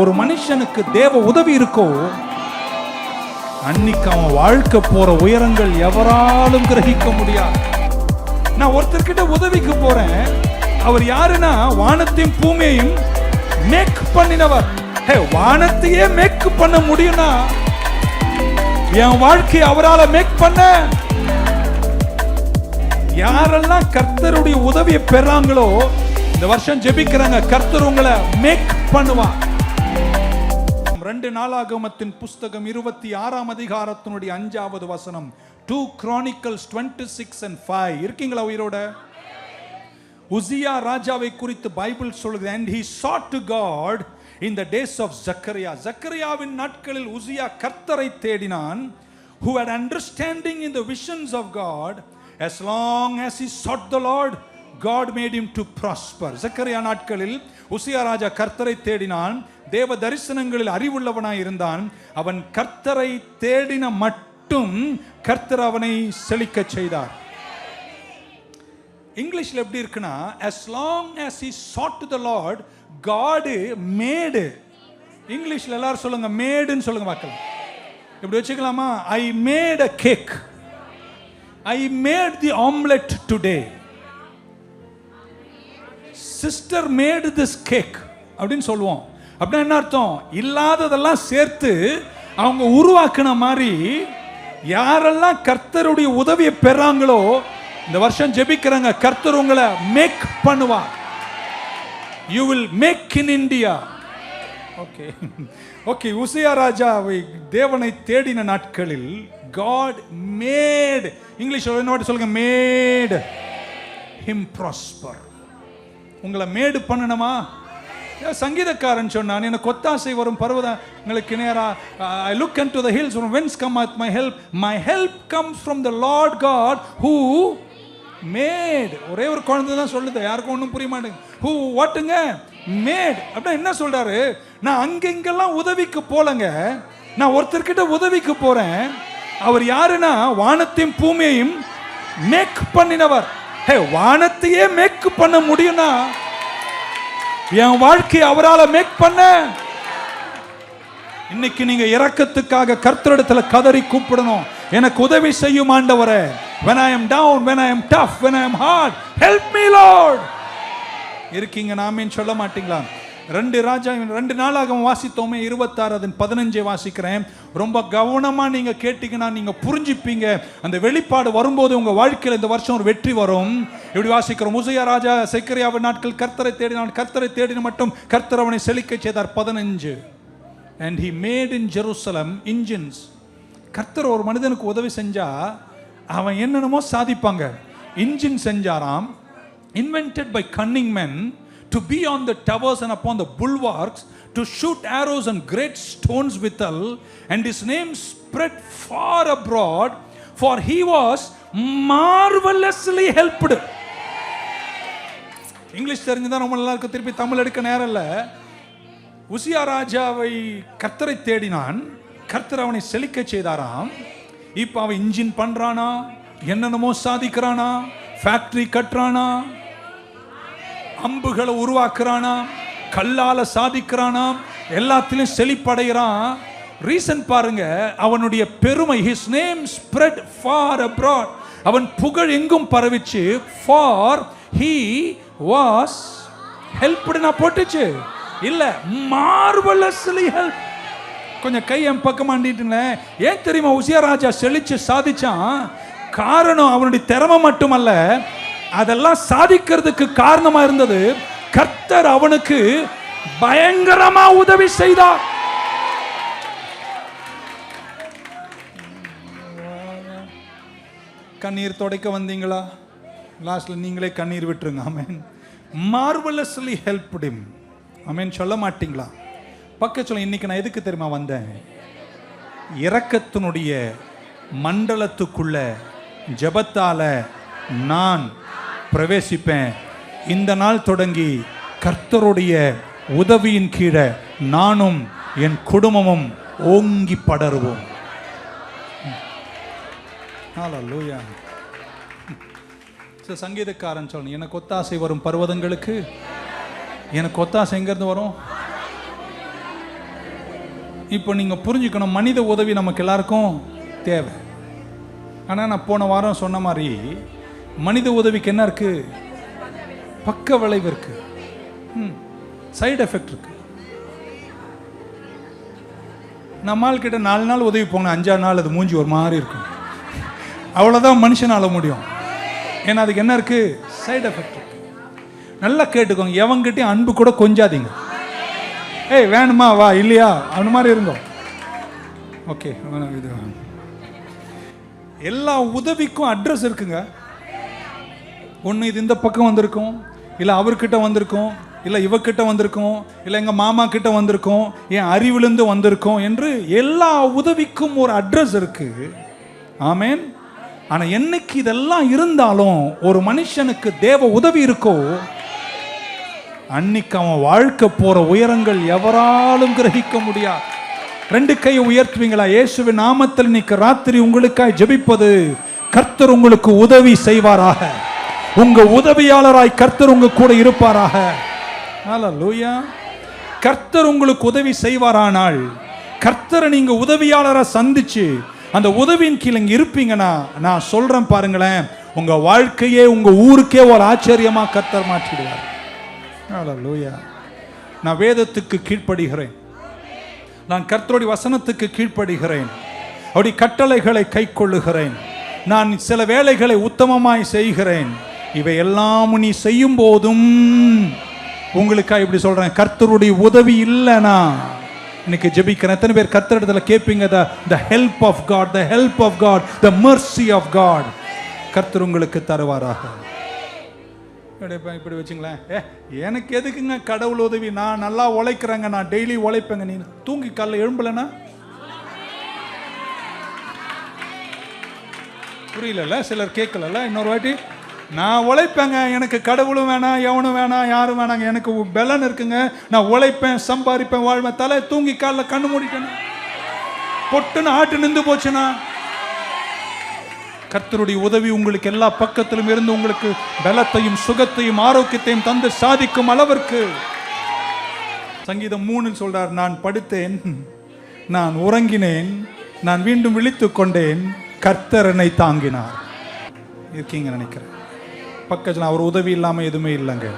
ஒரு மனுஷனுக்கு தேவ உதவி இருக்கோ அன்னைக்கு அவன் வாழ்க்கை போற உயரங்கள் எவராலும் கிரகிக்க முடியாது. நான் ஒருத்தர்கிட்ட உதவிக்கு போறேன். அவர் யாருன்னா வானத்தையும் பூமியையும் மேக் பண்ணினவர். வானத்தையே மேக் பண்ண முடியும்னா என் வாழ்க்கையை அவரால மேக் பண்ண. யாரெல்லாம் கர்த்தருடைய உதவியை பெறாங்களோ இந்த வருஷம் ஜெபிக்கிறாங்க கர்த்தர் உங்களை மேக் பண்ணுவான் ரெண்டு நாளாகமத்தின் புஸ்தகம் இருபத்தி ஆறாம் அதிகாரத்தினுடைய அஞ்சாவது வசனம். Two Chronicles twenty six and five இருக்கீங்களா உயிரோட? உசியா ராஜாவை குறித்து பைபிள் சொல்லுது and he sought to God in the days of Zechariah ஜக்கரியாவின் நாட்களில் உசியா கர்த்தரை தேடினான் who had understanding in the visions of God as long as he sought the lord god made him to prosper. Zechariah நாட்களில் Uzziah ராஜா கர்த்தரை தேடினான் தேவ தரிசனங்களில் அறிவுள்ளவனாய் இருந்தான். அவன் கர்த்தரை தேடின மட்டும் கர்த்தர் அவனை செழிக்கச் செய்தார். இங்கிலீஷ்ல எப்படி இருக்குன்னா as long as he sought to the lord god made. இங்கிலீஷ்ல எல்லாரும் சொல்லுங்க மேடுன்னு சொல்லுங்க பார்க்கலாம் இப்படி வச்சுக்கலாமா? I made a cake I made the omelette today sister made this cake அப்படின்னு சொல்லுவோம். அப்படின்னா என்ன அர்த்தம்? இல்லாததெல்லாம் சேர்த்து அவங்க உருவாக்குன மாதிரி யாரெல்லாம் கர்த்தருடைய உதவியை பெறாங்களோ இந்த வருஷம் ஜெபிக்கிறாங்க கர்த்தர் உங்களை மேக் பண்ணுவார். You will make in India okay okay Uzziah ராஜாவை தேவனை தேடின நாட்களில் காட் மேட் இங்கிலீஷ் என்னோட சொல்லுங்க மேட் ஹிம் ப்ராஸ்பர் உங்களை மேடு பண்ணணுமா? சங்கீதக்காரன் சொன்னான் எனக்கு கொத்தாசை வரும் பருவதங்களுக்கு நேரா I look and to the hills whence come at my help my help comes from the Lord God who made ஒரே ஒரு குழந்தை தான் சொல்லுது யாருக்கும் ஒன்றும் புரிய மாட்டேங்குது. ஹூ வாட்டுங்க மேட் அப்படின்னா என்ன சொல்றாரு? நான் அங்கெங்கெல்லாம் உதவிக்கு போலங்க நான் ஒருத்தர்கிட்ட உதவிக்கு போறேன். அவர் யாருன்னா? வானத்தையும் பூமியையும் மேக் பண்ணினவர். ஹே வானத்தையே மேக் பண்ண முடியும்னா என் வாழ்க்கையை அவரால மேக் பண்ண. இன்னைக்கு நீங்க இறக்கத்துக்காக கர்த்தரிடத்துல கதறி கூப்பிடணும். எனக்கு உதவி செய்யும் ஆண்டவரே. When i am down when i am tough when i am hard help me lord. இருக்கீங்க நாமேன்னு சொல்ல மாட்டீங்களா? ரெண்டு ராஜா ரெண்டு நாளாக வாசித்தோமே இருபத்தாறு அதன் பதினஞ்சை வாசிக்கிறேன். ரொம்ப கவனமாக நீங்கள் கேட்டீங்கன்னா நீங்கள் புரிஞ்சுப்பீங்க. அந்த வெளிப்பாடு வரும்போது உங்கள் வாழ்க்கையில் இந்த வருஷம் ஒரு வெற்றி வரும். இப்படி வாசிக்கிறோம் முசையா ராஜா சைக்கரியாவின் நாட்கள் கர்த்தரை தேடினான். கர்த்தரை தேடின மட்டும் கர்த்தர் அவனை செழிக்க செய்தார். பதினஞ்சு. And he made in Jerusalem engines கர்த்தர் ஒரு மனிதனுக்கு உதவி செஞ்சா அவன் என்னென்னமோ சாதிப்பாங்க. Engine செஞ்சாராம். Invented by cunning men to be on the towers and upon the bulwarks to shoot arrows and great stones withal and his name spread far abroad for he was marvelously helped English தெரிஞ்சுதான் ரொம்ப நல்லா இருக்கு திருப்பி தமிழ் எடுக்க நேரம் இல்லை உசியா ராஜாவை கர்த்தரை தேடினான் கர்த்தர் அவனை செழிக்க செய்தாராம் இப்போ அவன் இன்ஜின் பண்றானா என்னென்னமோ சாதிக்கிறானா ஃபேக்டரி கட்டுறானா அம்புகளை உருவாக்குறானாம் கல்லால சாதிக்கிறானாம் எல்லாத்திலையும் செழிப்படைகிறான். ரீசன் பாருங்க அவனுடைய பெருமை his name spread far abroad அவன் புகழ் எங்கும் பரவிச்சு ஃபார் ஹீ வாஸ் ஹெல்ப்டு நான் போட்டுச்சு. இல்ல மார்வலஸ்லி ஹெல்ப் கொஞ்சம் கை என் பக்கம் ஆண்டிட்டுங்களேன் ஏன் தெரியுமா உசியா ராஜா செழிச்சு சாதிச்சான்? காரணம் அவனுடைய திறமை மட்டுமல்ல அதெல்லாம் சாதிக்கிறதுக்கு காரணமா இருந்தது கர்த்தர் அவனுக்கு பயங்கரமா உதவி செய்தார். கண்ணீர் துடைக்க வந்தீங்களா? லாஸ்ட்ல நீங்களே கண்ணீர் விட்டுருங்க. அமேன் மார்வலஸ்லி ஹெல்ப் பிடிம் அமேன் சொல்ல மாட்டீங்களா? பக்க சொல்ல இன்னைக்கு நான் எதுக்கு தெரியுமா வந்தேன்? இறக்கத்தினுடைய மண்டலத்துக்குள்ள ஜெபத்தால நான் பிரவேசிப்பேன். இந்த நாள் தொடங்கி கர்த்தருடைய உதவியின் கீழே நானும் என் குடும்பமும் ஓங்கி படருவோம். ஹalleluya சில சங்கீதக்காரன் சொல்லணும். எனக்கு ஒத்தாசை வரும் பர்வதங்களுக்கு? எனக்கு ஒத்தாசை எங்கேருந்து வரும்? இப்போ நீங்கள் புரிஞ்சுக்கணும் மனித உதவி நமக்கு எல்லாருக்கும் தேவை. ஆனால் நான் போன வாரம் சொன்ன மாதிரி மனித உதவிக்கு என்ன இருக்கு? பக்க விளைவு இருக்கு. சைடு எஃபெக்ட் இருக்கு. நம்மால் கிட்ட நாலு நாள் உதவி போங்க அஞ்சாறு நாள் அது மூஞ்சி ஒரு மாதிரி இருக்கும். அவ்வளோதான் மனுஷனால முடியும். ஏன்னா அதுக்கு என்ன இருக்கு? சைடு எஃபெக்ட் இருக்கு. நல்லா கேட்டுக்கோங்க. எவங்கிட்டையும் அன்பு கூட கொஞ்சாதீங்க. ஏய் வேணுமா? வா இல்லையா? அந்த மாதிரி இருந்தோம் ஓகே இது எல்லா உதவிக்கும் அட்ரஸ் இருக்குங்க. ஒன்று இது இந்த பக்கம் வந்திருக்கும். இல்லை அவர்கிட்ட வந்திருக்கும். இல்லை இவக்கிட்ட வந்திருக்கும். இல்லை எங்கள் மாமா கிட்ட வந்திருக்கும். என் அறிவிலிருந்து வந்திருக்கும் என்று எல்லா உதவிக்கும் ஒரு அட்ரஸ் இருக்கு. ஆமேன். ஆனால் என்னைக்கு இதெல்லாம் இருந்தாலும் ஒரு மனுஷனுக்கு தேவ உதவி இருக்கோ அன்னைக்கு அவன் வாழ்க்கை போகிற உயரங்கள் எவராலும் கிரகிக்க முடியாது. ரெண்டு கையை உயர்த்துவீங்களா? இயேசுவின் நாமத்தில் இன்னைக்கு ராத்திரி உங்களுக்காய் ஜெபிப்பது கர்த்தர் உங்களுக்கு உதவி செய்வாராக. உங்க உதவியாளராய் கர்த்தர் உங்க கூட இருப்பாராக. கர்த்தர் உங்களுக்கு உதவி செய்வாரானால் கர்த்தரை நீங்க உதவியாளரை சந்திச்சு அந்த உதவியின் கீழே இருப்பீங்கன்னா நான் சொல்றேன் பாருங்களேன் உங்க வாழ்க்கையே உங்க ஊருக்கே ஒரு ஆச்சரியமா கர்த்தர் மாற்றிடுவார். லூயா நான் வேதத்துக்கு கீழ்ப்படுகிறேன். நான் கர்த்தருடைய வசனத்துக்கு கீழ்ப்படுகிறேன். அவருடைய கட்டளைகளை கைக்கொள்ளுகிறேன். நான் சில வேலைகளை உத்தமமாய் செய்கிறேன். இவையெல்லாம் நீ செய்யும் போதும் உங்களுக்காக இப்படி சொல்றேன் கர்த்தருடைய உதவி இல்லைனா இன்னைக்கு ஜெபிக்கிறேன். எத்தனை பேர் கர்த்தரிடத்துல கேட்பீங்க the the help of God the help of God the mercy of God கர்த்தர் உங்களுக்கு தருவாராக. இப்படி இப்படி வச்சுங்களேன் ஏ எனக்கு எதுக்குங்க கடவுள் உதவி? நான் நல்லா உழைக்கிறேங்க நான் டெய்லி உழைப்பேங்க. நீ தூங்கி காலைல எழும்பலனா புரியலல்ல? சிலர் கேட்கலல்ல? இன்னொரு வாட்டி. நான் உழைப்பேங்க எனக்கு கடவுளும் வேணாம் எவனும் வேணாம் யாரும் வேணாங்க. எனக்கு பலன் இருக்குங்க. நான் உழைப்பேன் சம்பாதிப்பேன் வாழ்வேன். தலை தூங்கி காலைல கண்ணு மூடிட்டேன். பொட்டுன்னு ஆட்டு நின்று போச்சுன்னா கர்த்தருடைய உதவி உங்களுக்கு எல்லா பக்கத்திலும் இருந்து உங்களுக்கு பலத்தையும் சுகத்தையும் ஆரோக்கியத்தையும் தந்து சாதிக்கும் அளவிற்கு. சங்கீதம் மூணில் சொல்றார் நான் படுத்தேன் நான் உறங்கினேன் நான் மீண்டும் விழித்து கொண்டேன் கர்த்தரனை தாங்கினார். இருக்கீங்க நினைக்கிறேன். பக்கத்தில் அவர் உதவி இல்லாமல் எதுவுமே இல்லைங்க.